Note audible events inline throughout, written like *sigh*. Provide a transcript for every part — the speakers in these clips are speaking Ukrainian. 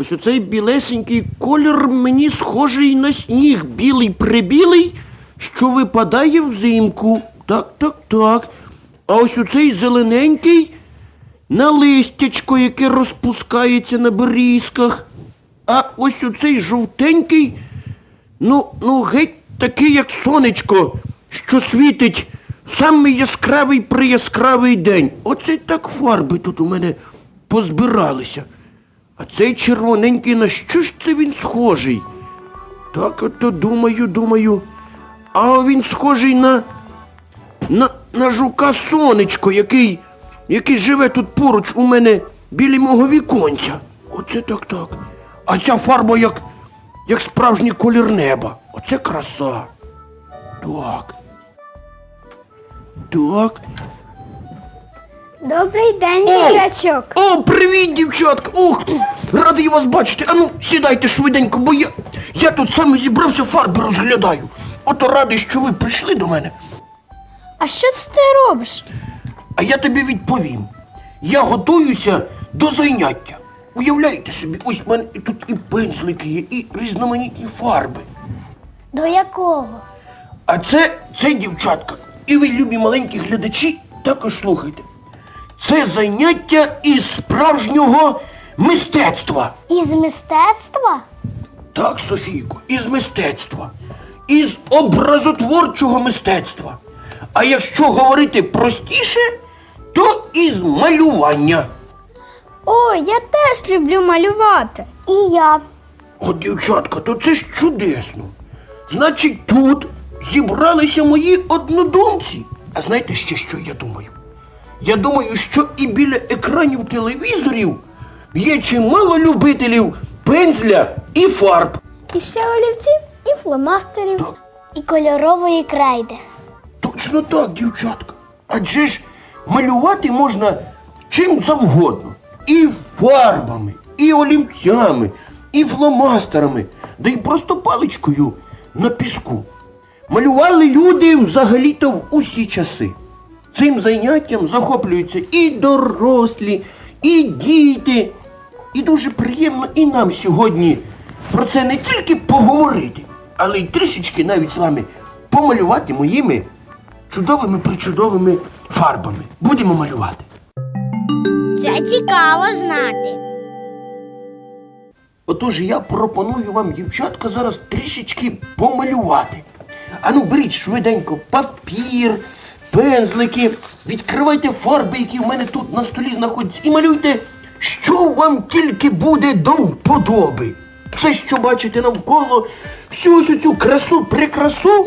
Ось оцей білесенький колір мені схожий на сніг, білий прибілий, що випадає взимку. Так, так, так. А ось оцей зелененький на листячко, яке розпускається на берізках. А ось оцей жовтенький, ну, ну, геть такий, як сонечко, що світить самий яскравий прияскравий день. Оце так фарби тут у мене позбиралися. А цей червоненький, на що ж це він схожий? Так ото думаю, думаю. А він схожий на. на, на жука сонечко, який, який живе тут поруч у мене біля мого віконця. Оце так так. А ця фарба як, як справжній колір неба. Оце краса. Так. Так. Добрий день, О! дурачок. О, привіт, дівчатка! Ох, радий вас бачити. Ану, сідайте швиденько, бо я, я тут саме зібрався фарби розглядаю. Ото радий, що ви прийшли до мене. А що це ти робиш? А я тобі відповім. Я готуюся до заняття. Уявляєте собі, ось в мене і тут і пензлики є, і різноманітні фарби. До якого? А це, це дівчатка. І ви, любі маленькі глядачі, також слухайте. Це заняття із справжнього мистецтва. Із мистецтва? Так, Софійко, із мистецтва, із образотворчого мистецтва. А якщо говорити простіше, то із малювання. О, я теж люблю малювати. І я. От, дівчатка, то це ж чудесно. Значить, тут зібралися мої однодумці. А знаєте ще, що я думаю? Я думаю, що і біля екранів телевізорів є чимало любителів пензля і фарб. І ще олівців, і фломастерів. Так. І кольорової крайди. Точно так, дівчатка. Адже ж малювати можна чим завгодно. І фарбами, і олівцями, і фломастерами, да й просто паличкою на піску. Малювали люди взагалі-то в усі часи. Цим заняттям захоплюються і дорослі, і діти. І дуже приємно і нам сьогодні про це не тільки поговорити, але й трішечки навіть з вами помалювати моїми чудовими причудовими фарбами. Будемо малювати. Це цікаво знати. Отож я пропоную вам, дівчатка, зараз трішечки помалювати. Ану, беріть швиденько папір, пензлики, відкривайте фарби, які в мене тут на столі знаходяться, і малюйте, що вам тільки буде до вподоби. Все, що бачите навколо, всю ось цю красу, прикрасу,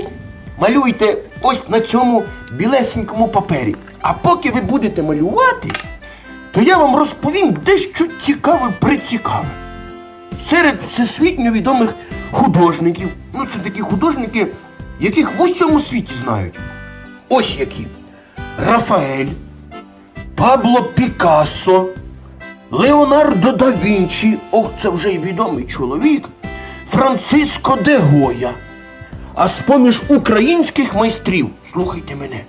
малюйте ось на цьому білесенькому папері. А поки ви будете малювати, то я вам розповім дещо цікаве прицікаве серед всесвітньо відомих художників. Ну, це такі художники, яких в усьому світі знають. Ось які: Рафаель, Пабло Пікассо, Леонардо да Вінчі, ох, це вже й відомий чоловік, Франциско де Гоя. А з-поміж українських майстрів, слухайте мене,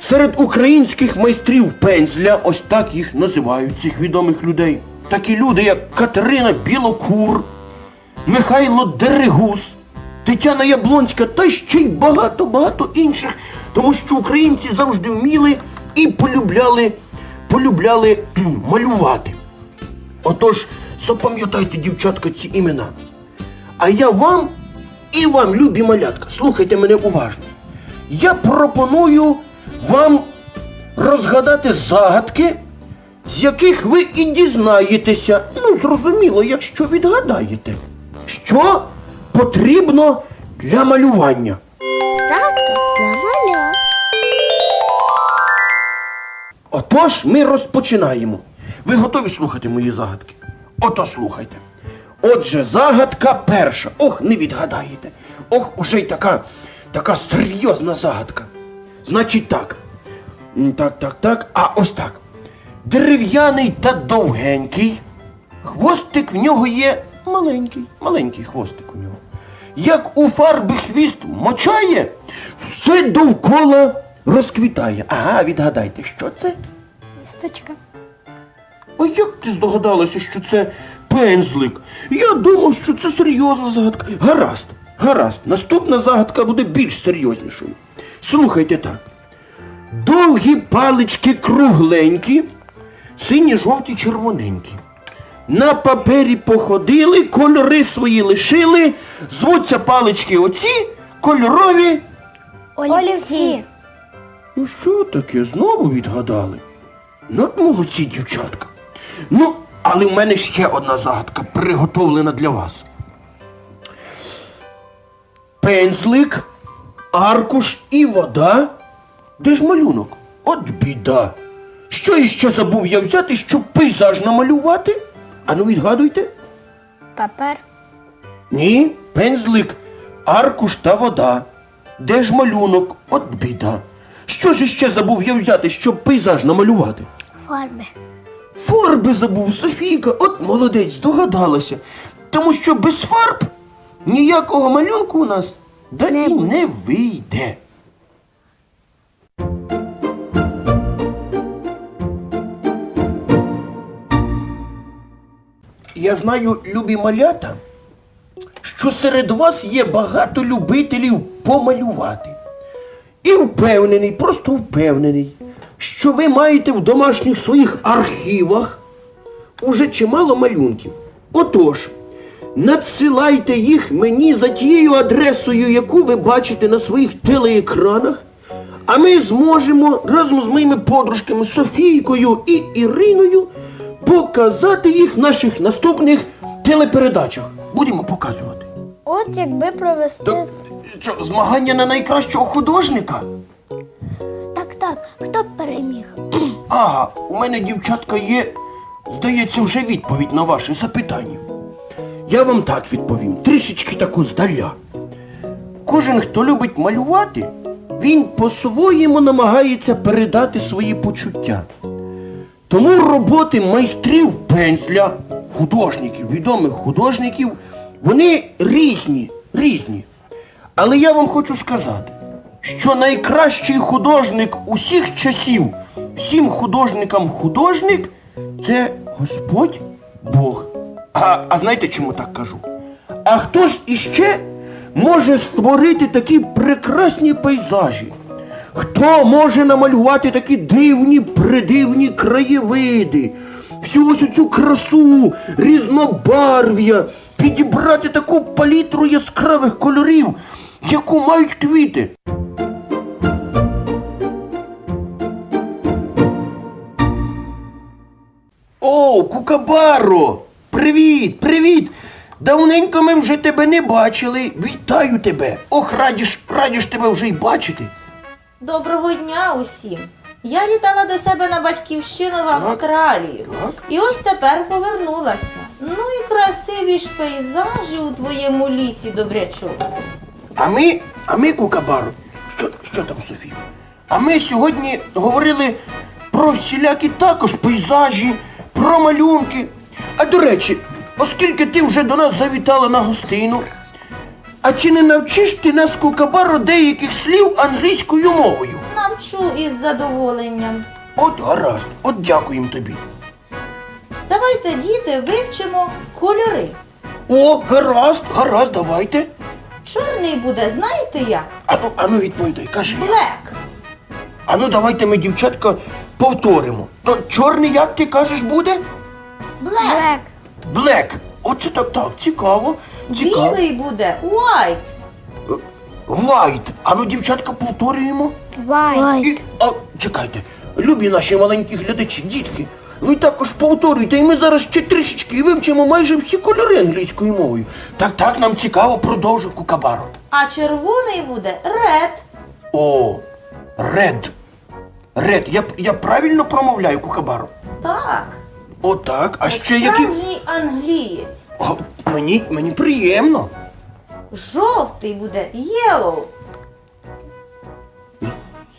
Серед українських майстрів пензля, ось так їх називають цих відомих людей. Такі люди, як Катерина Білокур, Михайло Дерегус, Тетяна Яблонська та ще й багато-багато інших, тому що українці завжди вміли і полюбляли, полюбляли *clears throat* малювати. Отож, запам'ятайте, дівчатка, ці імена. А я вам і вам, любі малятка, слухайте мене уважно. Я пропоную вам розгадати загадки, з яких ви і дізнаєтеся. Ну, зрозуміло, якщо відгадаєте, що потрібно для малювання. Загадка для. Отож, ми розпочинаємо. Ви готові слухати мої загадки? Ото слухайте. Отже, загадка перша. Ох, не відгадаєте. Ох, уже й така, така серйозна загадка. Значить так. Так, так, так. А ось так. Дерев'яний та довгенький. Хвостик в нього є маленький, маленький хвостик у нього. Як у фарби хвіст мочає, все довкола розквітає. Ага, відгадайте, що це? Кісточка. Ой, як ти здогадалася, що це пензлик. Я думав, що це серйозна загадка. Гаразд, гаразд. Наступна загадка буде більш серйознішою. Слухайте так. Довгі палички кругленькі, сині, жовті, червоненькі. На папері походили, кольори свої лишили, звуться палички оці, кольорові. Олівці. Ну що таке, знову відгадали? Ну, от молодці, дівчатка. Ну, але в мене ще одна загадка приготовлена для вас. Пензлик, аркуш і вода. Де ж малюнок? От біда. Що іще забув я взяти, щоб пейзаж намалювати? Ану відгадуйте. Папер. Ні, пензлик, аркуш та вода. Де ж малюнок? От біда. Що ж іще забув я взяти, щоб пейзаж намалювати? Фарби. Фарби забув, Софійка, от молодець, догадалася. Тому що без фарб ніякого малюнку у нас да Не і не вийде. Я знаю, любі малята, що серед вас є багато любителів помалювати. І впевнений, просто впевнений, що ви маєте в домашніх своїх архівах уже чимало малюнків. Отож, надсилайте їх мені за тією адресою, яку ви бачите на своїх телеекранах, а ми зможемо разом з моїми подружками Софійкою і Іриною показати їх в наших наступних телепередачах. Будемо показувати. От якби провести. То, що, змагання на найкращого художника? Так, так, хто б переміг? *clears throat* Ага, у мене, дівчатка, є, здається, вже відповідь на ваше запитання. Я вам так відповім, трішечки таку здаля. Кожен, хто любить малювати, він по-своєму намагається передати свої почуття. Тому роботи майстрів пензля, художників, відомих художників, вони різні, різні. Але я вам хочу сказати, що найкращий художник усіх часів, всім художникам художник це Господь Бог. А, а знаєте, чому так кажу? А хто ж іще може створити такі прекрасні пейзажі? Хто може намалювати такі дивні, придивні краєвиди? Всю ось цю красу, різнобарв'я, підібрати таку палітру яскравих кольорів, яку мають квіти. О, Кукабаро! Привіт, привіт! Давненько ми вже тебе не бачили. Вітаю тебе! Ох, раді ж, раді ж тебе вже й бачити. Доброго дня усім! Я літала до себе на батьківщину в Австралію. так. І ось тепер повернулася. Ну і красиві ж пейзажі у твоєму лісі, добрячок. А ми, а ми, Кукабаро, що, що там, Софія? А ми сьогодні говорили про всілякі також пейзажі, про малюнки. А до речі, оскільки ти вже до нас завітала на гостину, а чи не навчиш ти нас, Кукабаро, деяких слів англійською мовою? Навчу із задоволенням. От гаразд, от дякуємо тобі. Давайте, діти, вивчимо кольори. О, гаразд, гаразд, давайте. Чорний буде, знаєте як? Ану, ану відповідай, кажи. Блек. Ану, давайте ми, дівчатка, повторимо. То чорний, як ти кажеш, буде? Блек. Блек. Оце так, так, цікаво. Цікаво. Білий буде white. Вайт. Ану, дівчатка, повторюємо. Вайт. І, а, чекайте, любі наші маленькі глядачі, дітки, ви також повторюйте, і ми зараз ще трішечки вивчимо майже всі кольори англійською мовою. Так, так, нам цікаво, продовжуй Кукабаро. А червоний буде red. О, ред. Ред. Я, я правильно промовляю Кукабаро? Так. Отак, а ще які. справжній англієць. О, мені, мені приємно. Жовтий буде yellow.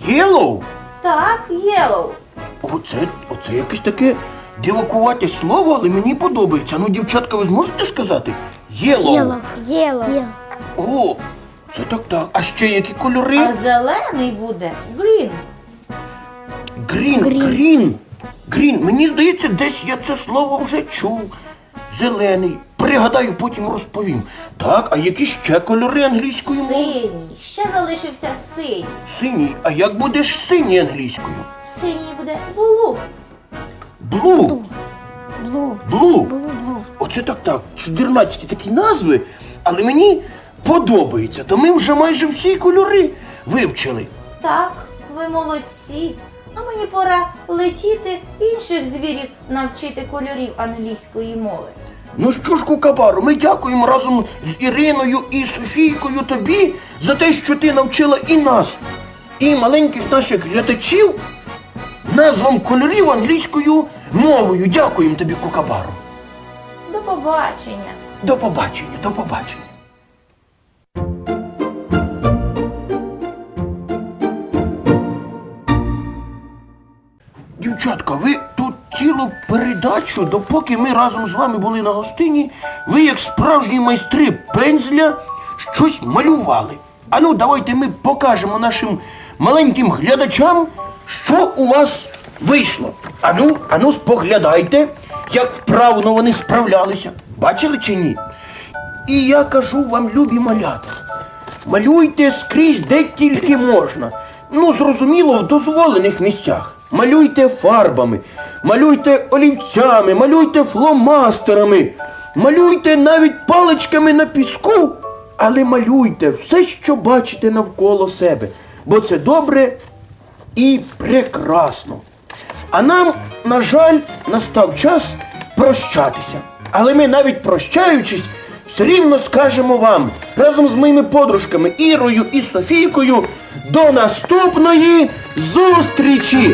Єлоу. Так, yellow. Оце, оце якесь таке дивакувате слово, але мені подобається. Ну, дівчатка, ви зможете сказати? Єлоу. Єло. О, це так так. А ще які кольори? А зелений буде green. Грін, грін. Грін. Мені здається, десь я це слово вже чув. зелений. Пригадаю, потім розповім. Так, а які ще кольори англійської мови? Синій. Ще залишився синій. Синій. А як будеш синій англійською? Синій буде блу. Блу. Блу. Блу. Блу, блу. Оце так так. Чудернацькі такі назви, але мені подобається. То ми вже майже всі кольори вивчили. Так, ви молодці. А мені пора летіти інших звірів навчити кольорів англійської мови. Ну що ж, Кукабару, ми дякуємо разом з Іриною і Софійкою тобі за те, що ти навчила і нас, і маленьких наших глядачів назвам кольорів англійською мовою. Дякуємо тобі, Кукабару. До побачення. До побачення, до побачення. Дівчатка, ви тут цілу передачу, допоки ми разом з вами були на гостині, ви як справжні майстри пензля щось малювали. Ану, давайте ми покажемо нашим маленьким глядачам, що у вас вийшло. Ану, ану, споглядайте, як вправно вони справлялися. Бачили чи ні? І я кажу вам, любі малята, малюйте скрізь, де тільки можна. Ну, зрозуміло, в дозволених місцях. Малюйте фарбами, малюйте олівцями, малюйте фломастерами, малюйте навіть паличками на піску, але малюйте все, що бачите навколо себе, бо це добре і прекрасно. А нам, на жаль, настав час прощатися. Але ми навіть прощаючись, все рівно скажемо вам разом з моїми подружками Ірою і Софійкою до наступної зустрічі!